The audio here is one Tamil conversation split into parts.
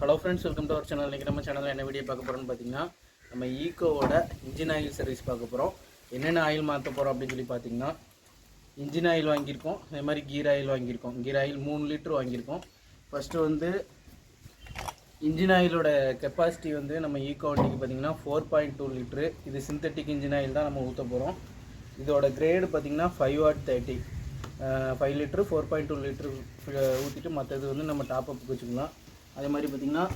Hello friends welcome to our channel இன்றைக்கி நம்ம சேனலில் என்ன வீடியோ பார்க்க போகிறோம்னு பார்த்தீங்கன்னா நம்ம ஈக்கோவோட இன்ஜின் ஆயில் சர்வீஸ் பார்க்க போகிறோம் என்னென்ன ஆயில் மாற்ற போகிறோம் அப்படின்னு சொல்லி பார்த்தீங்கன்னா இன்ஜின் ஆயில் வாங்கியிருக்கோம் அதே மாதிரி கீர் ஆயில் வாங்கியிருக்கோம். கீர் ஆயில் மூணு லிட்டர் வாங்கியிருக்கோம். ஃபஸ்ட்டு வந்து இன்ஜின் ஆயிலோட கெப்பாசிட்டி வந்து நம்ம ஈக்கோ வண்டிக்கு பார்த்தீங்கன்னா ஃபோர் பாயிண்ட் டூ லிட்ரு இது சிந்தட்டிக் இன்ஜின் ஆயில் தான் நம்ம ஊற்ற போகிறோம் இதோட கிரேடு பார்த்தீங்கன்னா five what thirty five litre four point two litre ஊற்றிட்டு மற்றது வந்து நம்ம டாப் அப்புக்கு வச்சுக்கலாம். அதே மாதிரி பார்த்திங்கன்னா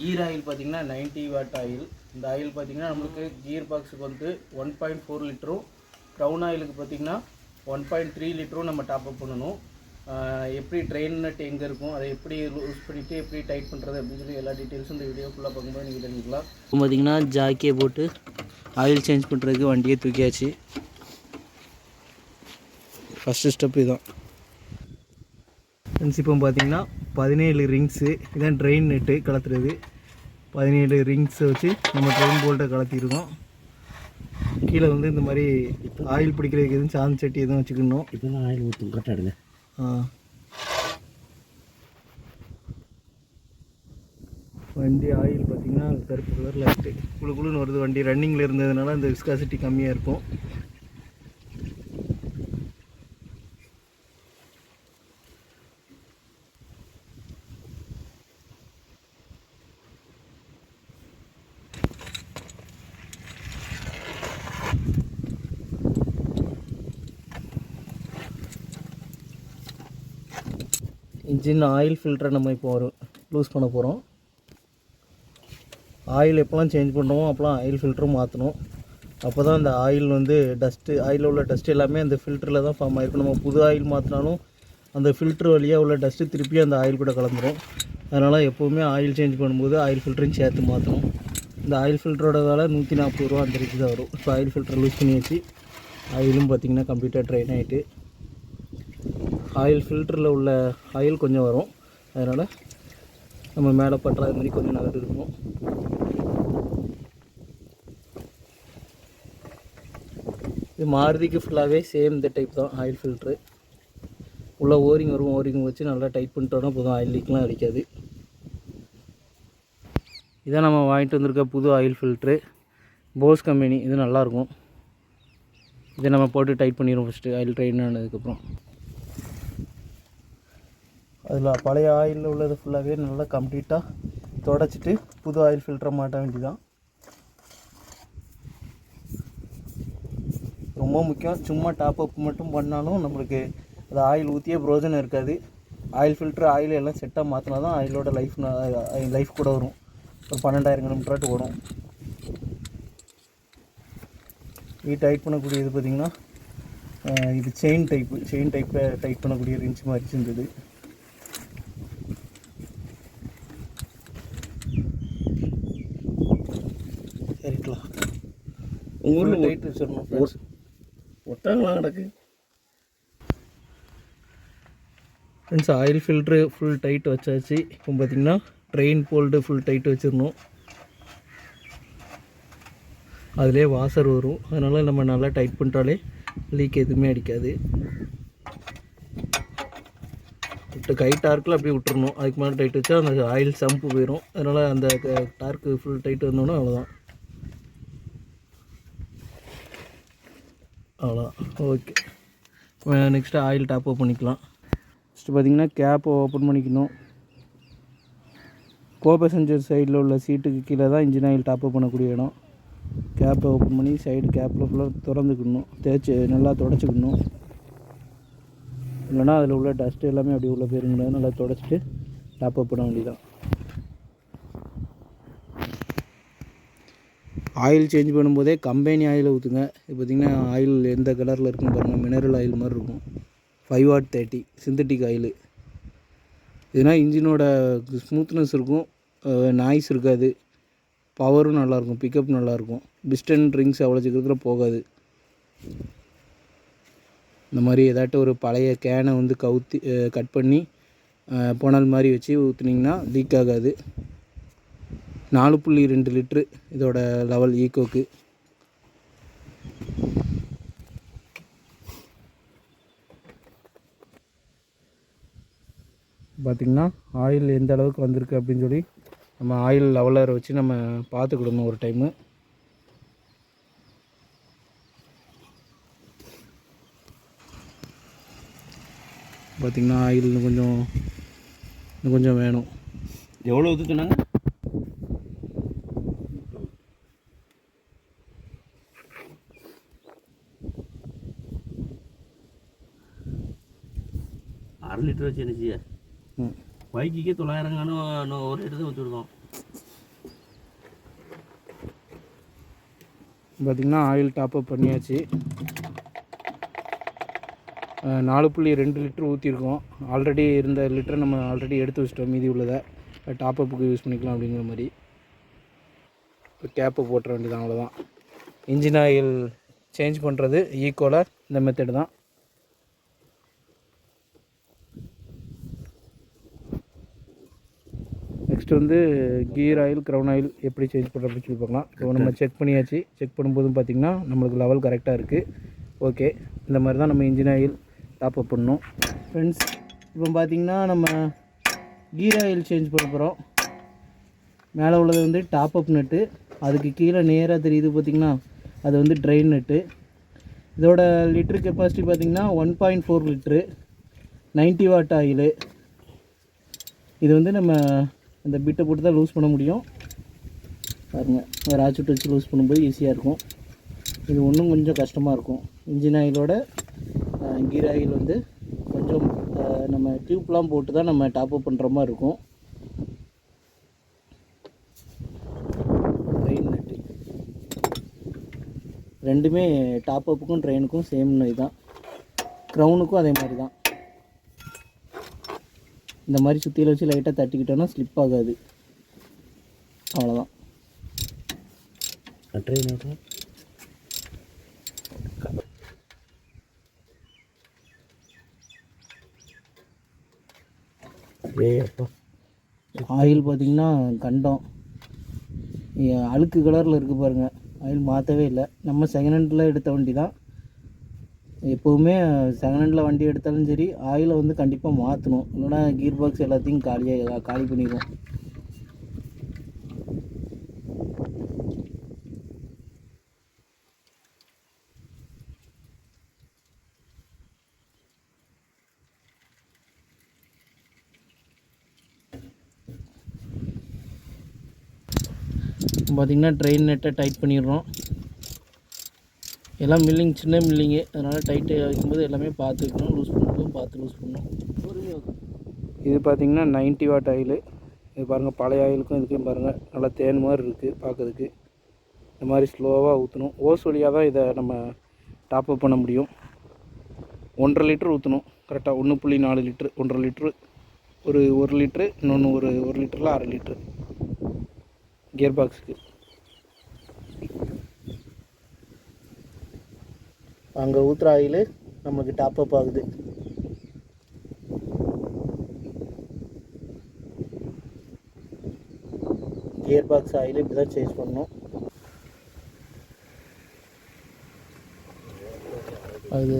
கீர் ஆயில் பார்த்திங்கன்னா 90 வாட் ஆயில் இந்த ஆயில் பார்த்திங்கன்னா நம்மளுக்கு கீர் பாக்ஸுக்கு வந்து ஒன் பாயிண்ட் ஃபோர் லிட்டரும் க்ரௌன் ஆயிலுக்கு பார்த்திங்கன்னா ஒன் பாயிண்ட் த்ரீ லிட்டரும் நம்ம டாப் அப் பண்ணணும். எப்படி ட்ரெயின் நட் எங்கே இருக்கும் அதை எப்படி யூஸ் பண்ணிவிட்டு எப்படி டைட் பண்ணுறது அப்படின்னு சொல்லி எல்லா டீட்டெயில்ஸும் இந்த வீடியோ ஃபுல்லாக பார்க்கும்போது நீங்கள் தெரிஞ்சுக்கலாம். இப்போ பார்த்திங்கன்னா ஜாக்கியை போட்டு ஆயில் சேஞ்ச் பண்ணுறதுக்கு வண்டியை தூக்கியாச்சு. ஃபஸ்ட்டு ஸ்டெப் இதுதான். ஃப்ரெண்ட்ஸ் இப்போ பார்த்தீங்கன்னா பதினேழு ரிங்ஸு இதான் ட்ரெயின் நெட்டு கலத்துறது. பதினேழு ரிங்ஸை வச்சு நம்ம ட்ரெயின் போல்ட்டை கலத்திருக்கோம். கீழே வந்து இந்த மாதிரி ஆயில் பிடிக்கிறதுக்கு எதுவும் சாந்து சட்டி எதுவும் வச்சுக்கணும். இப்போ தான் ஆயில் ஊற்றும் கரெக்டாக ஆ வண்டி ஆயில் பார்த்தீங்கன்னா கருப்பு கலர் லைட்டு குழு குழுன்னு வருது வண்டி. ரன்னிங்கில் இருந்ததுனால அந்த விஸ்காசிட்டி கம்மியாக இருக்கும். இன்ஜின் ஆயில் ஃபில்டரை நம்ம இப்போ ஒரு லூஸ் பண்ண போகிறோம் ஆயில் எப்போல்லாம் சேஞ்ச் பண்ணுறோமோ அப்போலாம் ஆயில் ஃபில்டரும் மாற்றணும் அப்போ தான் அந்த ஆயில் வந்து டஸ்ட்டு ஆயிலில் உள்ள டஸ்ட் எல்லாமே அந்த ஃபில்டரில் தான் ஃபார்ம் ஆகிருக்கும் நம்ம புது ஆயில் மாற்றினாலும் அந்த ஃபில்டர் வழியாக உள்ள டஸ்ட்டு திருப்பி அந்த ஆயில் கூட கலந்துரும். அதனால் எப்போவுமே ஆயில் சேஞ்ச் பண்ணும்போது ஆயில் ஃபில்டரையும் சேர்த்து மாற்றணும் இந்த ஆயில் ஃபில்டரோட வேலை நூற்றி நாற்பது ரூபா அந்த ரேட்டு தான் வரும். இப்போ ஆயில் ஃபில்டர் லூஸ் பண்ணி வச்சு ஆயிலும் பார்த்திங்கன்னா கம்ப்ளீட்டாக ட்ரெயின் ஆகிட்டு ஆயில் ஃபில்டரில் உள்ள ஆயில் கொஞ்சம் வரும். அதனால் நம்ம மேலே பற்றாத மாதிரி கொஞ்சம் நகர்த்து இருக்கும். இது மாருதிக்கு ஃபுல்லாகவே சேம் இந்த டைப் தான் ஆயில் ஃபில்ட்ரு உள்ளே ஓரிங் வரும் ஓரிங் வச்சு நல்லா டைட் பண்ணிட்டோன்னா போதும் ஆயில் லீக்லாம் அடிக்காது. இதான் நம்ம வாங்கிட்டு வந்திருக்க புது ஆயில் ஃபில்ட்ரு போஸ் கம்பெனி இது நல்லாயிருக்கும் இதை நம்ம போட்டு டைட் பண்ணிடுவோம் ஃபஸ்ட்டு ஆயில் ட்ரெயின் ஆனதுக்கப்புறம். அதில் பழைய ஆயிலில் உள்ளது ஃபுல்லாகவே நல்லா கம்ப்ளீட்டாக தொடச்சிட்டு புது ஆயில் ஃபில்டரை மாட்ட வேண்டிதான் ரொம்ப முக்கியம். சும்மா டாப் அப் மட்டும் பண்ணாலும் நம்மளுக்கு அது ஆயில் ஊற்றியே பிரோஜனம் இருக்காது. ஆயில் ஃபில்ட்ரு ஆயில் எல்லாம் செட்டாக மாற்றினா தான் ஆயிலோட லைஃப் லைஃப் கூட வரும். ஒரு பன்னெண்டாயிரம் கிலோமீட்டராட்டு வரும் இது டைட் பண்ணக்கூடியது பார்த்திங்கன்னா இது செயின் டைப்பு செயின் டைப்பில் டைட் பண்ணக்கூடிய ரிஞ்ச் மாதிரி இருந்தது சரிக்கலாம் உங்கள் ஊரில் டைட் வச்சிடணும் friends. ஒட்டாங்களா கிடக்கு friends oil filter full tight வச்சாச்சு. இப்போ பார்த்தீங்கன்னா ட்ரெயின் போல்டு ஃபுல் டைட் வச்சிடணும். அதிலே வாசர் வரும். அதனால் நம்ம நல்லா டைட் பண்ணிட்டாலே லீக் எதுவுமே அடிக்காது. விட்டு கை டார்க்கில் அப்படியே விட்டுறணும். அதுக்கு மேலே டைட் வச்சா அந்த ஆயில் சம்பு போயிடும் அதனால் அந்த டார்க்கு ஃபுல் டைட் வந்தோன்னா அவ்வளோதான் அவ்வளோ. Okay. Next oil top up பண்ணிக்கலாம். ஃபஸ்ட்டு பார்த்தீங்கன்னா கேப்பை ஓப்பன் பண்ணிக்கணும். கோ பேசஞ்சர் சைடில் உள்ள சீட்டுக்கு கீழே தான் இன்ஜின் ஆயில் டாப் அப் பண்ணக்கூடிய இடம். கேப்பை ஓப்பன் பண்ணி சைடு கேப்பில் ஃபுல்லாக திறந்துக்கணும். தேய்ச்சி நல்லா தொடச்சிக்கணும். இல்லைன்னா அதில் உள்ள டஸ்ட் எல்லாமே அப்படியே உள்ள போயிருங்க நல்லா தொடச்சிட்டு டாப் அப் பண்ண வேண்டியதான் ஆயில் சேஞ்ச் பண்ணும்போதே கம்பெனி ஆயில் ஊற்றுங்க இப்போ பார்த்திங்கன்னா ஆயில் எந்த கலரில் இருக்குன்னு பாருங்கள் மினரல் ஆயில் மாதிரி இருக்கும். ஃபைவ் வாட் தேர்ட்டி சிந்தட்டிக் ஆயிலு இதுனா இன்ஜினோட ஸ்மூத்னஸ் இருக்கும். நாய்ஸ் இருக்காது. பவரும் நல்லாயிருக்கும் பிக்கப் நல்லாயிருக்கும் பிஸ்டன் ட்ரிங்க்ஸ் அவ்வளோ சீக்கிரத்தில் போகாது. இந்த மாதிரி ஏதாட்டும் ஒரு பழைய கேனை வந்து கவுத்தி கட் பண்ணி அஹ், புனல் மாதிரி வச்சு ஊற்றுனீங்கன்னா லீக் ஆகாது. நாலு புள்ளி ரெண்டு லிட்ரு இதோட லெவல் ஈக்கோக்கு பார்த்திங்கன்னா ஆயில் எந்த அளவுக்கு வந்திருக்கு அப்படின்னு சொல்லி நம்ம ஆயில் லெவலரை வச்சு நம்ம பார்த்துக்கிடணும் ஒரு டைமு பார்த்திங்கன்னா ஆயில் இன்னும் கொஞ்சம் இன்னும் கொஞ்சம் வேணும். எவ்வளோ அரை லிட்டர் வச்சு என்ன செய்ய? தொள்ளாயிரம் காணும் ஒரு ஊற்றி விடுவோம். பார்த்திங்கன்னா ஆயில் டாப்அப் பண்ணியாச்சு. நாலு புள்ளி ரெண்டு லிட்டர் ஊற்றிருக்கோம் ஆல்ரெடி இருந்த லிட்டரை நம்ம ஆல்ரெடி எடுத்து வச்சிட்டோம். மீதி உள்ளதை. டாப்அப்புக்கு யூஸ் பண்ணிக்கலாம் அப்படிங்கிற மாதிரி. இப்போ கேப்பை போட்டுற வேண்டியதான் அவ்வளோதான் இன்ஜின் ஆயில் சேஞ்ச் பண்ணுறது ஈக்குவலாக இந்த மெத்தட் தான். நெக்ஸ்ட் வந்து கீர் ஆயில் க்ரௌன் ஆயில் எப்படி சேஞ்ச் பண்ணுற அப்படின்னு சொல்லி பார்க்கலாம். இப்போ நம்ம செக் பண்ணியாச்சு. செக் பண்ணும்போதும் பார்த்திங்கன்னா நம்மளுக்கு லெவல் கரெக்டாக இருக்குது ஓகே இந்த மாதிரி தான் நம்ம இன்ஜின் ஆயில் டாப் அப் பண்ணணும். ஃப்ரெண்ட்ஸ் இப்போ பார்த்திங்கன்னா நம்ம கீர் ஆயில் சேஞ்ச் பண்ண போகிறோம் மேலே உள்ளது வந்து டாப் அப் நட்டு அதுக்கு கீழே நேராக தெரியுது பார்த்திங்கன்னா அது வந்து ட்ரெயின் நட்டு இதோட லிட்டர் கெப்பாசிட்டி பார்த்திங்கன்னா one point four litre ninety what oil இது வந்து நம்ம இந்த பிட்டை போட்டு தான் லூஸ் பண்ண முடியும். பாருங்கள் ராச்சுட்டு வச்சு லூஸ் பண்ணும்போது ஈஸியாக இருக்கும். இது ஒன்றும் கொஞ்சம் கஷ்டமாக இருக்கும். இன்ஜின் ஆயிலோட கீர் ஆயில் வந்து கொஞ்சம் நம்ம டியூப்லாம் போட்டு தான் நம்ம டாப் அப் பண்ணுற மாதிரி இருக்கும். ட்ரெயின் நட்டு ரெண்டுமே டாப் அப்புக்கும் ட்ரெயினுக்கும் சேம் இதுதான் க்ரௌனுக்கும் அதே மாதிரி தான். இந்த மாதிரி சுற்றியில் வச்சு லைட்டாக தட்டிக்கிட்டோன்னா ஸ்லிப் ஆகாது. அவ்வளோதான் ஆயில் பார்த்திங்கன்னா கண்டம். அழுக்கு கலரில் இருக்குது பாருங்கள் ஆயில் மாற்றவே இல்லை. நம்ம செகண்ட் ஹேண்டில் எடுத்த வண்டி தான் எப்போவுமே செகண்ட் ஹேண்டில் வண்டி எடுத்தாலும் சரி ஆயிலை வந்து கண்டிப்பாக மாற்றணும் இல்லைன்னா கீர் பாக்ஸ் எல்லாத்தையும் காலியாக காலி பண்ணிடுவோம் பார்த்திங்கன்னா ட்ரெயின் நெட்டை டைட் பண்ணிடுறோம். எல்லாம் மில்லிங் சின்ன மில்லிங்கு அதனால் டைட்டு வைக்கும்போது எல்லாமே பார்த்துக்கணும். லூஸ் பண்ணும்போதும் பார்த்து லூஸ் பண்ணணும். இது பார்த்திங்கன்னா 90 வாட் ஆயில். இது பாருங்கள் பழைய ஆயிலுக்கும் இதுக்கும் பாருங்கள் நல்லா தேன் மாதிரி இருக்குது பார்க்கறதுக்கு. இந்த மாதிரி ஸ்லோவாக ஊற்றணும் ஓஸ் வழியாக தான் இதை நம்ம டாப் அப் பண்ண முடியும். ஒன்றரை லிட்டர் ஊற்றணும் கரெக்டாக ஒன்று புள்ளி நாலு லிட்ரு ஒன்றரை லிட்ரு ஒரு ஒரு லிட்ரு இன்னொன்று ஒரு ஒரு லிட்டரில் அரை லிட்ரு கியர் பாக்ஸுக்கு அங்கே ஊற்றுற ஆயில் நமக்கு டாப் அப் ஆகுது. கியர் பாக்ஸ் ஆயில் இப்படி தான் சேஞ்ச் பண்ணணும். அது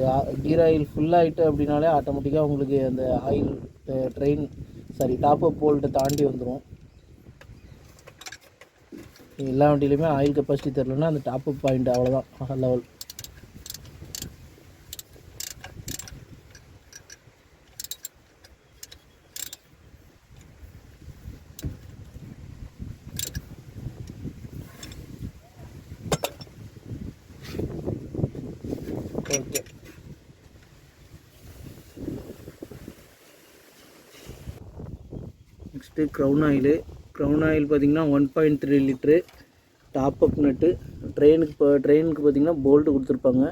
கீர் ஆயில் ஃபுல்லாகிட்டு அப்படின்னாலே ஆட்டோமேட்டிக்காக உங்களுக்கு அந்த oil drain sorry top up போல்ட்டை தாண்டி வந்துடும் எல்லா வண்டியிலையுமே ஆயில் கெப்பாசிட்டி தெரிலனா அந்த டாப் அப் பாயிண்ட் அவ்வளோதான் level next crown oil crown oil பார்த்தீங்கன்னா one point three litre top up nut ட்ரெயினுக்கு இப்போ ட்ரெயினுக்கு பார்த்தீங்கன்னா போல்ட்டு கொடுத்துருப்பாங்க.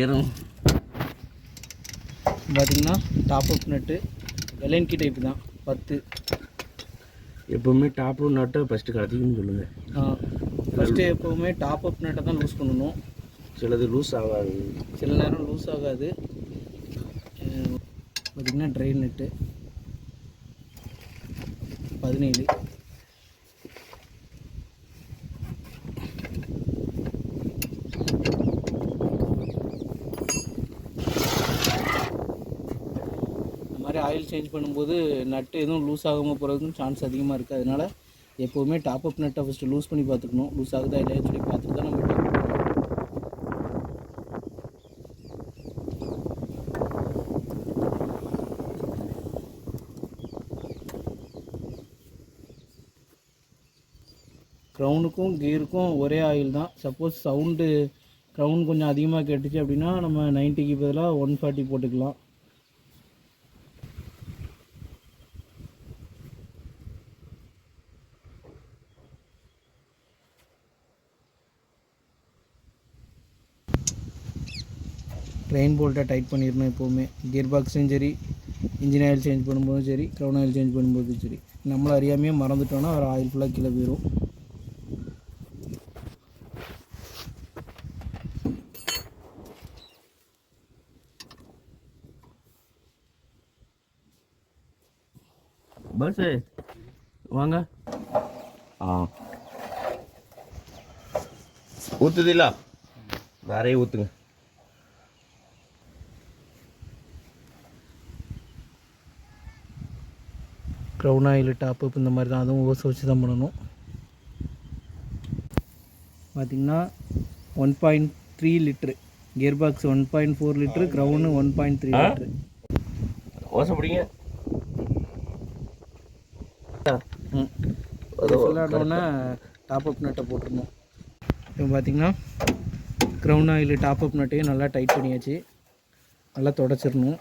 ஏறும். பார்த்தீங்கன்னா டாப் அப் நட்டு எல்என்கி டைப் தான். பத்து. எப்பவுமே டாப் நட்டை ஃபஸ்ட்டு கலத்திக்கணும்னு சொல்லுங்கள் ஃபஸ்ட்டு எப்போவுமே டாப் அப் நட்டை தான் லூஸ் பண்ணணும். சிலது லூஸ் ஆகாது. சில நேரம் லூஸ் ஆகாது. பார்த்திங்கன்னா ட்ரெயின் நெட்டு பதினேழு. இந்த மாதிரி ஆயில் சேஞ்ச் பண்ணும்போது நட்டு எதுவும் லூஸ் ஆகாமல் போகிறதுக்கும் சான்ஸ் அதிகமாக இருக்குது அதனால் எப்போவுமே டாப் அப் நட்டை ஃபஸ்ட்டு லூஸ் பண்ணி பார்த்துக்கணும். லூஸ் ஆகுதா இல்லையான்னு சொல்லி பார்த்துட்டு தான் நம்ம top up பண்ணணும். க்ரௌனுக்கும் கியருக்கும் ஒரே ஆயில் தான். சப்போஸ் சவுண்டு க்ரௌண்ட் கொஞ்சம் அதிகமாக கேட்டுச்சு அப்படின்னா நம்ம நைன்ட்டிக்கு பதிலாக ஒன் ஃபார்ட்டி போட்டுக்கலாம். ட்ரெயின் போல்ட்டை டைட் பண்ணிடணும் எப்போவுமே. கியர் பாக்ஸும் சரி இன்ஜின் ஆயில் சேஞ்ச் பண்ணும்போதும் சரி க்ரௌன் ஆயில் சேஞ்ச் பண்ணும்போதும் சரி. நம்மளை அறியாமையே மறந்துட்டோன்னா ஒரு ஆயில் ஃபுல்லாக கீழே போயிடும் பஸ் வாங்க. ஆ. ஊற்றுதில்ல நிறைய ஊற்றுங்க க்ரௌன் ஆயில் டாப் அப் இந்த மாதிரி தான். அதுவும் ஓசை வச்சு தான் பண்ணணும். பார்த்திங்கன்னா one point three litre gear box one point four litre crown one point three? Litre ஓசை பிடிங்க. சொல்லாட்டோன்னா டாப் அப் நட்டை போட்டுருணும் இப்போ பார்த்தீங்கன்னா க்ரௌன் ஆயில் டாப் அப் நட்டையும் நல்லா டைட் பண்ணியாச்சு. நல்லா தொடச்சிடணும்.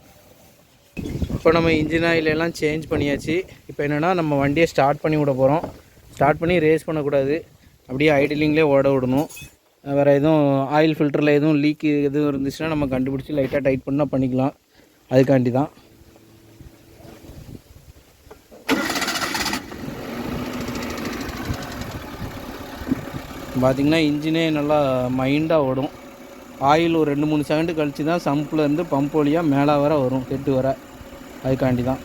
இப்போ நம்ம இன்ஜின் ஆயில் எல்லாம் சேஞ்ச் பண்ணியாச்சு. இப்போ என்னென்னா நம்ம வண்டியை ஸ்டார்ட் பண்ணி விட போகிறோம் ஸ்டார்ட் பண்ணி ரேஸ் பண்ணக்கூடாது. அப்படியே ஐடிலிங்லேயே ஓட விடணும். வேறு எதுவும் ஆயில் ஃபில்டரில் எதுவும் லீக் எதுவும் இருந்துச்சுன்னா நம்ம கண்டுபிடிச்சி லைட்டாக டைட் பண்ணால் பண்ணிக்கலாம். அதுக்காண்டி தான். பார்த்திங்கன்னா இன்ஜினே நல்லா மைண்டாக ஓடும். ஆயில் ஒரு ரெண்டு மூணு செகண்டு கழிச்சு தான் சம்ப்லேருந்து பம்ப் வழியாக மேலே வர வரும் கெட்டு வர. அதுக்காண்டி தான்.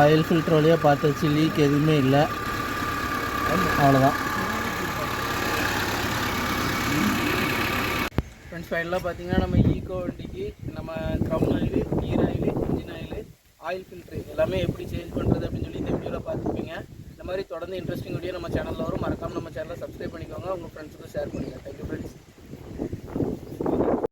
ஆயில் ஃபில்டர் வழியாக பார்த்தாச்சு லீக் எதுவுமே இல்லை. அவ்வளோதான் ஃப்ரெண்ட்ஸ் ஃபைனலாக பார்த்தீங்கன்னா நம்ம ஈகோ வண்டிக்கு நம்ம crown oil gear oil engine oil oil filter எல்லாமே எப்படி சேஞ்ச் பண்ணுறது அப்படின்னு சொல்லி இந்த வீடியோவில் பார்த்துருப்பீங்க. இந்த மாதிரி தொடர்ந்து இன்ட்ரெஸ்டிங் வீடியோ நம்ம சேனலில் வரும். மறக்காமல் நம்ம சேனலை சப்ஸ்கிரைப் பண்ணிக்கோங்க. உங்கள் ஃப்ரெண்ட்ஸுக்கும் ஷேர் பண்ணுங்கள் தேங்க்யூ ஃப்ரெண்ட்ஸ்